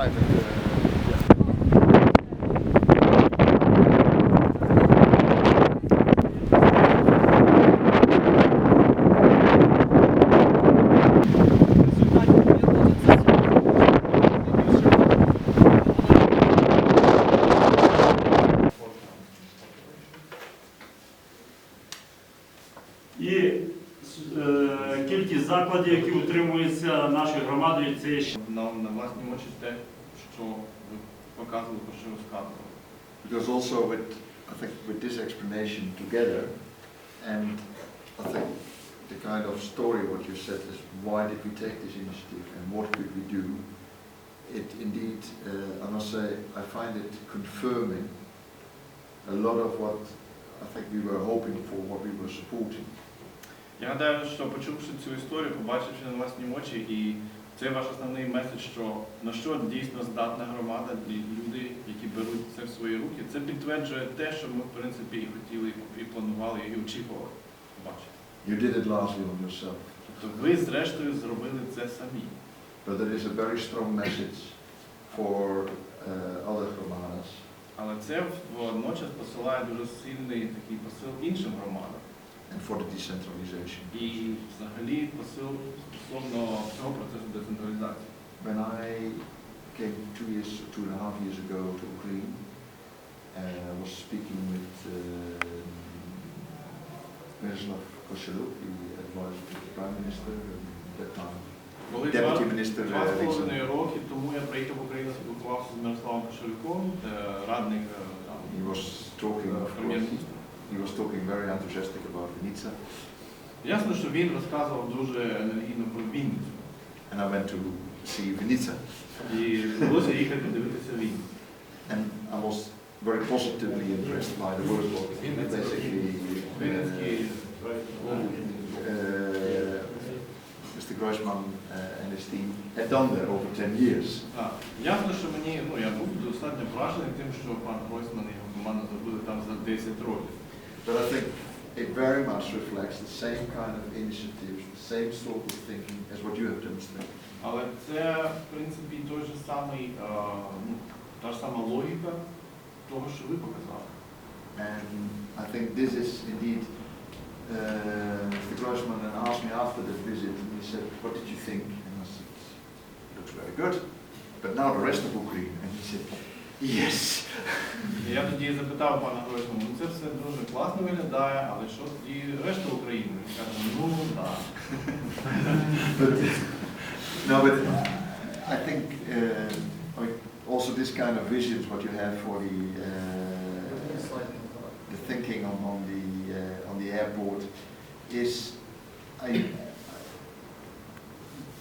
Haydi. показували, про що розказували. Because also with, I think with this explanation together, and I think the kind of story what you said is why did we take this initiative and what could we do? It indeed, uh, I must say, I find it confirming a lot of what I think we were hoping for, what we were supporting. Я гадаю, що почувши цю історію, побачивши на власні очі, і це ваш основний меседж, що на що дійсно здатна громада, люди, які беруть це в свої руки, це підтверджує те, що ми в принципі і хотіли, і планували, і очікували побачити. You did it largely on yourself, Тобто ви зрештою зробили це самі. but there is a very strong message for uh, other Romanas Але це водночас посилає дуже сильний такий посил іншим громадам. and for the decentralization. І взагалі посил стосовно цього процесу децентралізації. When I came two years, two and a half years ago to Ukraine, uh, I was speaking with uh, Miroslav Koseluk, the advisor to the Prime Minister at that time, Коли Deputy два, Minister два uh, з половиною Riksson. роки тому я приїхав в Україну, спілкувався з Мирославом Кошельком, е, радник е, там, He was talking, of course, прем'єр-міністра. he was talking very enthusiastic about Vinica, Ясно, що він розказував дуже енергійно про Вінницю. and I went to see Vinica, І довелося їхати дивитися Вінницю. and I was very positively impressed by the work what basically uh, Вінницький uh, Mr. Groisman uh, and his team had done there over 10 years. Так, ясно, що мені, ну я був достатньо вражений тим, що пан Гройсман і його команда зробили там за 10 років. But I think it very much reflects the same kind of initiatives, the same sort of thinking as what you have demonstrated. Але це, в принципі, той же самий, е, ну, та ж сама логіка того, що ви показали. And I think this is indeed, uh, Mr. Groisman asked me after the visit, and he said, what did you think? And I said, looks very good, but now the rest of Ukraine. And he said, yes. І я тоді запитав пана Гройсмана, ну це все дуже класно виглядає, але що тоді решта України? Він каже, ну так. but no, but I think uh, I mean, also this kind of visions what you have for the uh, the thinking on, on the uh, on the airport is I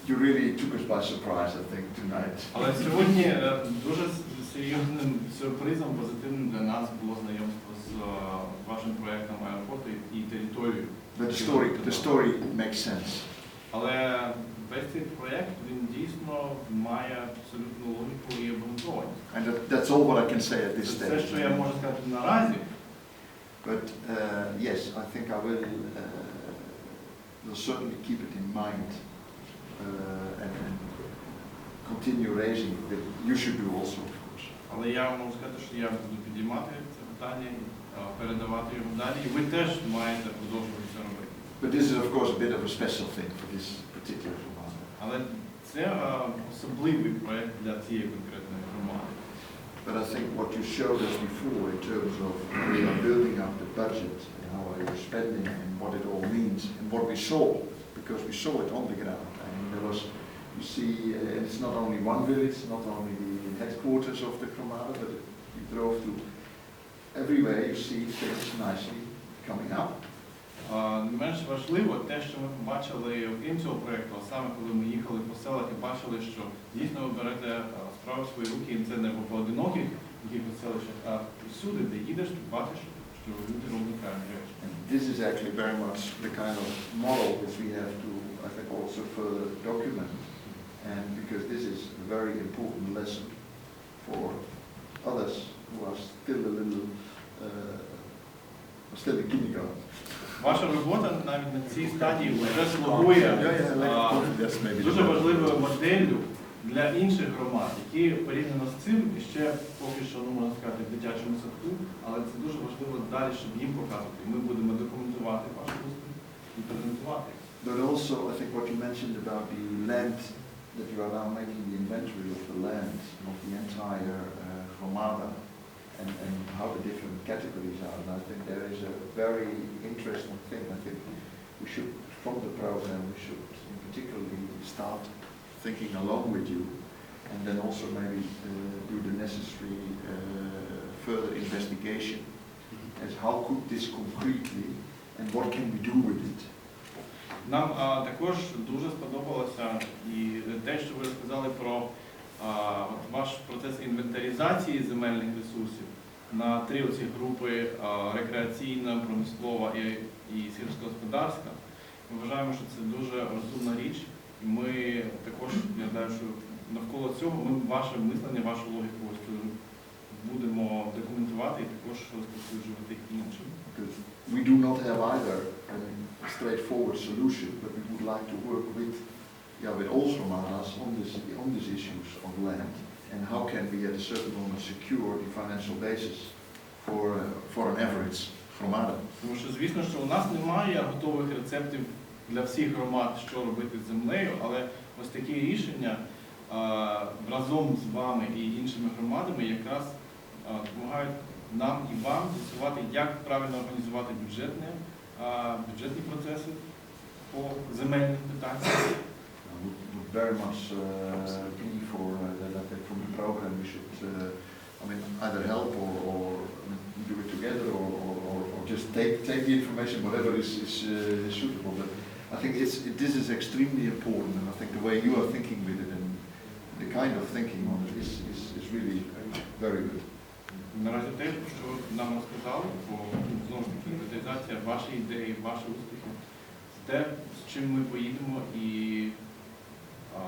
you really took us by surprise I think tonight. Але сьогодні е, дуже с- серйозним сюрпризом, позитивним для нас було знайомство з е, вашим проєктом аеропорту і територією. But the story the story makes sense. Але весь цей проєкт він дійсно має абсолютну логіку і обґрунтованість. And that, that's all what I can say at this Це все, що я stage. можу сказати наразі. But uh, yes, I think I will uh, will certainly keep it in mind uh, and, and continue raising it. But you should do also, of course. Але я можу сказати, що я буду підіймати це питання і е, передавати його далі. І ви теж маєте продовжувати це робити. But this is, of course, a bit of a special thing for this particular Romano. Але це е, особливий проєкт для цієї конкретної громади. But I think what you showed us before in terms of how we are building up the budget and how we are spending and what it all means and what we saw, because we saw it on the ground. I mean, there was, you see, uh, it's not only one village, not only the headquarters of the Cromada, but you drove to everywhere you see things nicely coming up. Е, Не менш важливо те, що ми побачили окрім цього проєкту, а саме коли ми їхали по селах і бачили, що дійсно ви берете е, справу в свої руки, і це не по поодиноких якихось селищах, а всюди, де їдеш, ти бачиш, що люди роблять правильні речі. And this is actually very much the kind of model which we have to, I think, also further document. And because this is a very important lesson for others who are still a little, uh, still in kindergarten. Ваша робота навіть на цій стадії вже слугує а, дуже важливою моделлю для інших громад, які порівняно з цим і ще поки що ну, можна сказати в дитячому садку, але це дуже важливо далі, щоб їм показувати. Ми будемо документувати ваш успіх і презентувати. But also, I think what you mentioned about the land, that you are now making the inventory of the land, of the entire uh, Gromada, and, and how the different categories are. And I think there is a very interesting thing. I think we should, from the program, we should particularly start thinking along with you, and then also maybe uh, do the necessary uh, further investigation as how could this concretely and what can we do with it. Нам а, також дуже сподобалося і те, що ви розказали про а, ваш процес інвентаризації земельних ресурсів на три оці групи а, рекреаційна, промислова і, і сільськогосподарська. Ми вважаємо, що це дуже розумна річ. І ми також, я знаю, що навколо цього ми ваше мислення, вашу логіку будемо документувати і також розповсюджувати іншим. We do not have either straightforward solution, but we would like to work with, yeah, with all Romanas on this, on these issues of land. And how can we at a certain moment secure the financial basis for, uh, for an average Romana? Тому що, звісно, що у нас немає готових рецептів для всіх громад, що робити з землею, але ось такі рішення разом з вами і іншими громадами якраз допомагають нам і вам з'ясувати, як правильно організувати бюджетні, а, бюджетні процеси по земельним питанням. I would, would very much uh, plea for uh, that, that from the program we should, uh, I mean, either help or, or I mean, do it together or, or, or, or just take, take the information, whatever is, is uh, suitable. But I think it's, it, this is extremely important and I think the way you are thinking with it and the kind of thinking on it is, is, is really very good. Наразі те, що нам розказали, бо знову ж таки інвентаризація, ваші ідеї, ваші успіхи, це те, з чим ми поїдемо і а,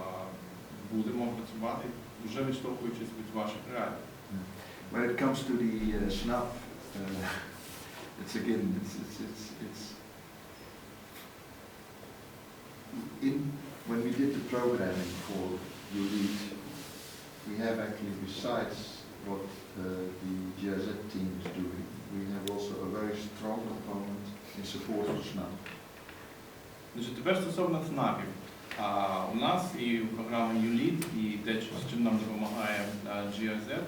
будемо працювати, вже відштовхуючись від ваших реалій. When it comes to the uh, SNAP, uh, it's again, it's, it's, it's, it's in, when we did the programming for ULEAD, we have actually, besides what uh, the GIZ team is doing, we have also a very strong component in support of SNAP. Значить, тепер стосовно ЦНАПів. А, у нас і в програмі ULEAD, і те, що- з чим нам допомагає а, GIZ,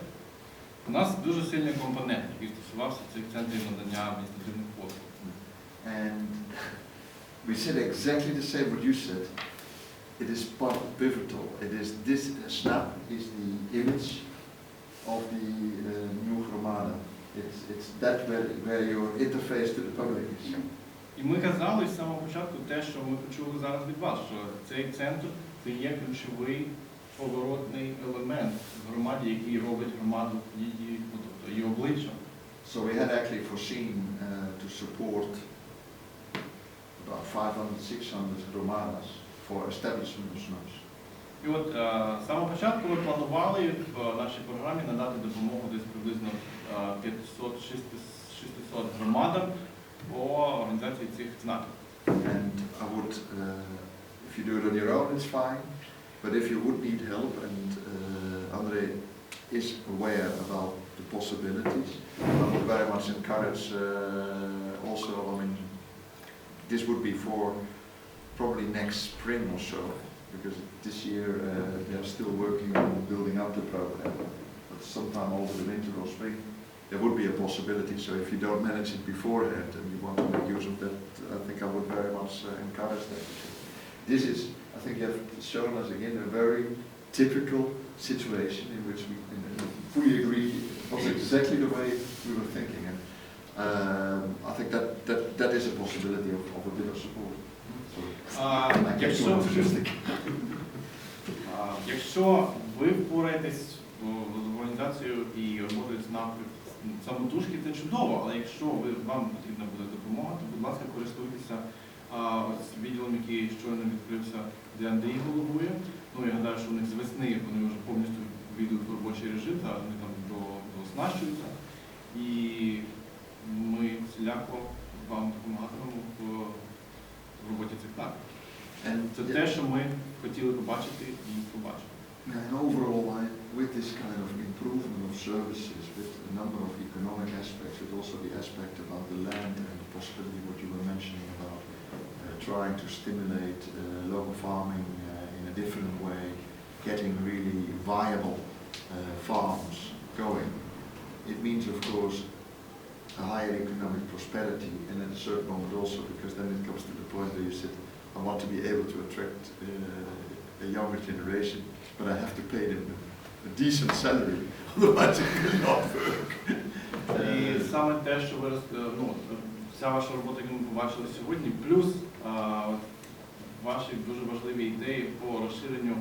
у нас дуже сильний компонент, який стосувався цих центрів надання адміністративних послуг. And we said exactly the same what you said. It is part of pivotal. It is this uh, snap is the image of the uh, new Romana. It's, it's that where, where your interface to the public is. І ми казали з самого початку те, що ми почули зараз від вас, що цей центр це є ключовий поворотний елемент в громаді, який робить громаду її, ну, тобто її обличчям. So we had actually foreseen uh, to support about 500, 600 Romanas for establishment of SNAPs. І от е, з самого початку ми планували в нашій програмі надати допомогу десь приблизно е, 500-600 громадам по організації цих ЦНАПів. And I would, uh, if you do it on your own, it's fine. But if you would need help, and uh, Andre is aware about the possibilities, I would very much encourage uh, also, I mean, this would be for probably next spring or so, because this year uh, they are still working on building up the program. But sometime over the winter or spring, there would be a possibility. So if you don't manage it beforehand and you want to make use of that, I think I would very much uh, encourage that. This is, I think you have shown us again a very typical situation in which we uh, fully agree it was exactly the way we were thinking. And um, I think that, that, that is a possibility of, of a bit of support. So, А, I get якщо, too enthusiastic. а, якщо ви впораєтесь о, з організацією і роботою ЦНАПів самотужки, це чудово, але якщо ви, вам потрібна буде допомога, то, будь ласка, користуйтеся а, відділом, який щойно відкрився, де Андрій головує. Ну, я гадаю, що у них з весни вони вже повністю війдуть в робочий режим, а вони там до, дооснащуються. Number of economic aspects, but also the aspect about the land and the possibility what you were mentioning about uh, trying to stimulate uh, local farming uh, in a different way, getting really viable uh, farms going. It means, of course, a higher economic prosperity, and at a certain moment also, because then it comes to the point where you said I want to be able to attract uh, a younger generation, but I have to pay them a decent salary, otherwise it will not work. І саме те, що ви ну, вся ваша робота, яку ми побачили сьогодні, плюс а, ваші дуже важливі ідеї по розширенню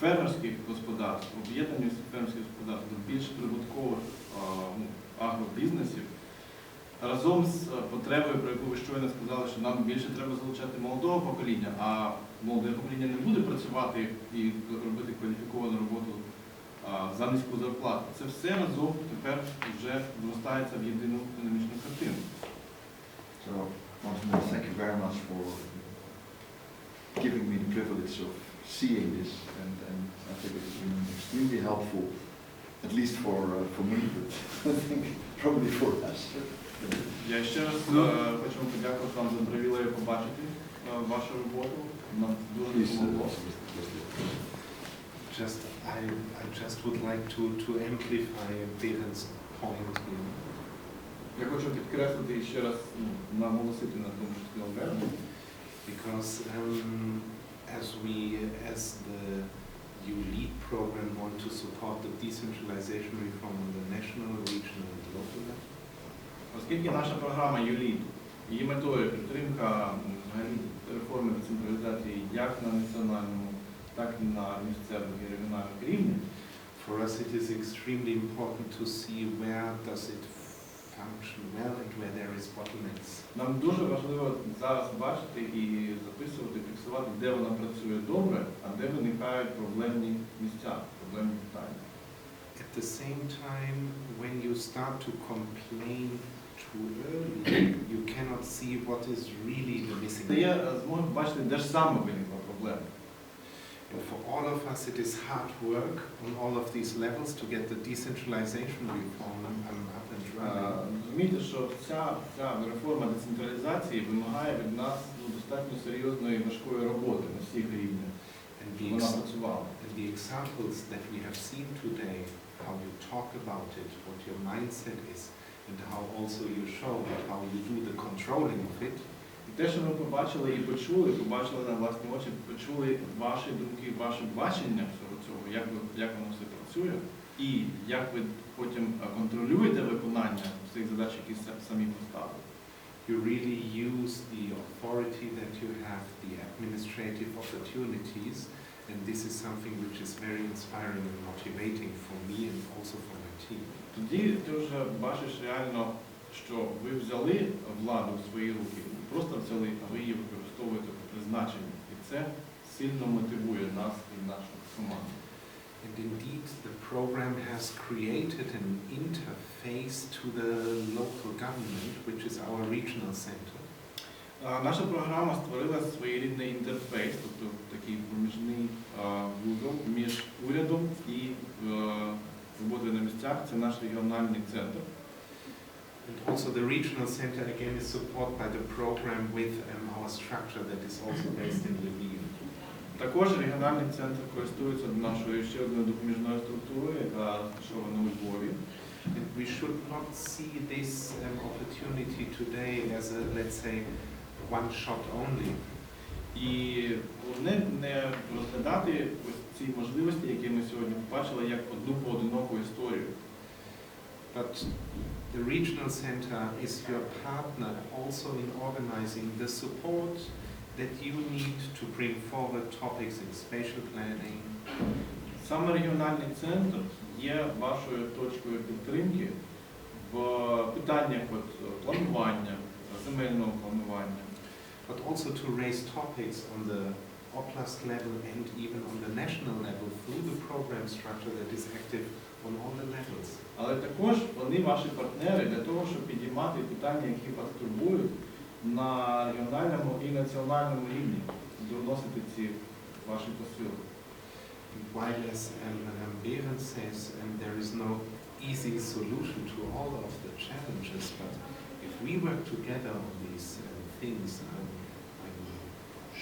фермерських господарств, об'єднанню фермерських господарств до більш прибуткових а, ну, агробізнесів. Разом з потребою, про яку ви щойно сказали, що нам більше треба залучати молодого покоління, а молоде покоління не буде працювати і робити кваліфіковану роботу за низьку зарплату. Це все разом тепер вже зростається в єдину економічну картину. So, more, thank you very much for giving me the privilege of seeing this, and, and I think it's been extremely helpful, at least for, uh, for me, but I think probably for us. Я ще раз е, хочу вам подякувати вам за привілею побачити е, вашу роботу. Нам дуже uh, допомогло. Just, I, I just would like to, to amplify Berend's point here. Я хочу підкреслити і ще раз ну, наголосити на тому, що сказав Берн. Because um, as we, as the you lead program, want to support the decentralization reform on the national, regional, and local level, Оскільки наша програма ЮЛІД, її метою підтримка м, взагалі реформи децентралізації як на національному, так і на місцевому і регіональному рівні, for us it is extremely important to see where does it function well and where there is bottlenecks. Нам дуже важливо зараз бачити і записувати, фіксувати, де вона працює добре, а де виникають проблемні місця, проблемні питання. At the same time, when you start to complain too early, you cannot see what is really the missing. Дає е, змогу бачити, де ж саме виникла проблема. And for all of us, it is hard work on all of these levels to get the decentralization reform um, up and Е, running. Розумієте, що ця, ця реформа децентралізації вимагає від нас ну, достатньо серйозної і важкої роботи на всіх рівнях, And щоб the, вона ex- працювала. and the examples that we have seen today, how you talk about it, what your mindset is, and how also you show how you do the controlling of it, І те, що ми побачили і почули, побачили на власні очі, почули ваші думки, ваше бачення всього цього, як, ви, як воно все працює, і як ви потім е, контролюєте виконання цих задач, які самі поставили. you really use the authority that you have, the administrative opportunities, and this is something which is very inspiring and motivating for me and also for my team. Тоді ти вже бачиш реально, що ви взяли владу в свої руки, не просто взяли, а ви її використовуєте по призначенню. І це сильно мотивує нас і нашу команду. And indeed, the program has created an interface to the local government, which is our regional center. Наша програма створила своєрідний інтерфейс, тобто такий проміжний вузол між урядом і е, роботою на місцях. Це наш регіональний центр. And also the regional center again is supported by the program with um, our structure that is also based in Lviv. Також регіональний центр користується нашою ще одною допоміжною структурою, яка розташована у Львові. And we should not see this um, opportunity today as a, let's say, one shot only. І головне не розглядати ось ці можливості, які ми сьогодні побачили, як одну поодиноку історію. But the regional center is your partner also in organizing the support that you need to bring forward topics in spatial planning, Саме регіональний центр є вашою точкою підтримки в питаннях от, планування, земельного планування. but also to raise topics on the oblast level and even on the national level through the program structure that is active on all the levels. Але також вони ваші партнери для того, щоб підіймати питання, які вас турбують на регіональному і національному рівні, доносити ці ваші посили. While, as um, um, Behrendt says, um, there is no easy solution to all of the challenges, but if we work together on these um, things, um, I'm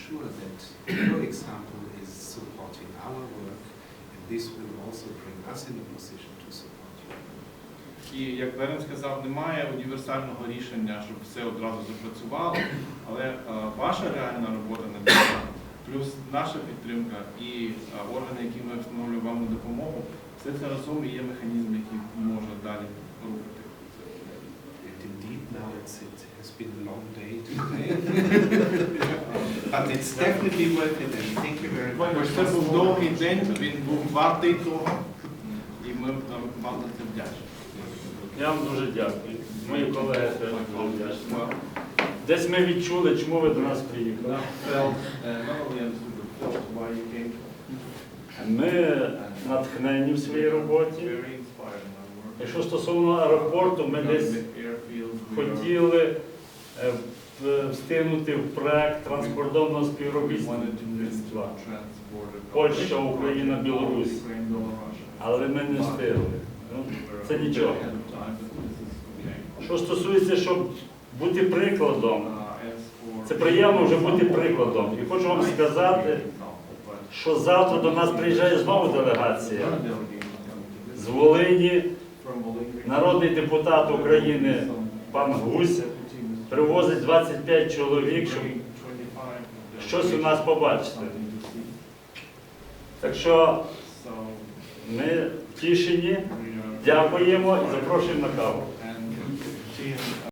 sure that your example is supporting our work, and this will also bring us in a position to support you. І як Берен сказав, немає універсального рішення, щоб все одразу запрацювало, але е, ваша реальна робота на місцях, плюс наша підтримка і е, органи, які ми встановлюємо вам на допомогу, все це разом і є механізм, який може далі рухати. And indeed, now it's, it has been a long day today. But it's definitely worth it, and thank you very much. Це був довгий день, він був вартий того, і ми вам вам за це вдячні. Я вам дуже дякую. Мої колеги теж дуже вдячні. Десь ми відчули, чому ви до нас приїхали. Ми натхнені в своїй роботі. Very inspired in our work. Якщо стосовно аеропорту, ми десь хотіли е, встигнути в проект транскордонного співробітництва. Польща, Україна, Білорусь. Але ми не встигли. Ну, Це нічого. Що стосується, щоб бути прикладом, це приємно вже бути прикладом. І хочу вам сказати, що завтра до нас приїжджає знову делегація з Волині, народний депутат України пан Гусь привозить 25 чоловік, щоб щось у нас побачити. Так що ми втішені, дякуємо і запрошуємо на каву.